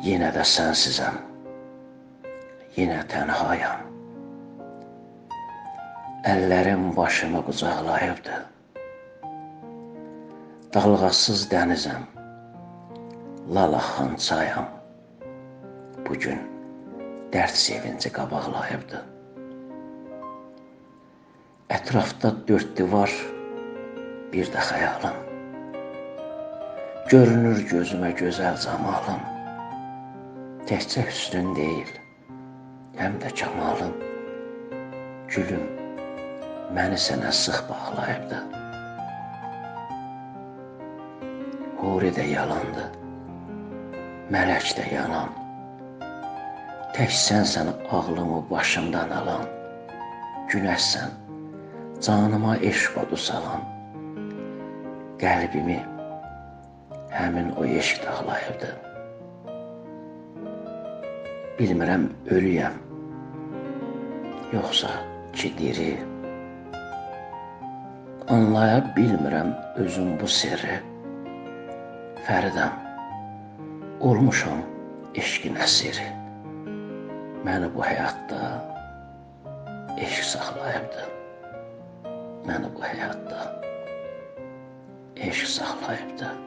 Yenə də sənsizəm. Yenə tənhayam. Əllərim başımı qucaqlayıbdı. Dalğasız dənizəm. Lal axan çayam. Bu gün dərd sevinci qabaqlayıbdı. Ətrafda dörd divar, bir də xəyalım. Görünür gözümə gözəl camalım. Təkcə hüsnün deyil, həm də kamalım. Gülüm məni sənə sıx bağlayıbdı. Huri də yalandı, mələk də yanan. Tək sənsən ağlımı başımdan alan. Günəşsən, canıma eşq odu salan. Qəlbimi həmin o eşq dağlayırdı. Bilmirəm ölüyəm, yoxsa ki diri. Anlaya bilmirəm özüm bu sirri. Fəridəm, olmuşam eşqin əsiri. Məni bu həyatda eşq saxlayıbdı. Məni bu həyatda eşq saxlayıbdı.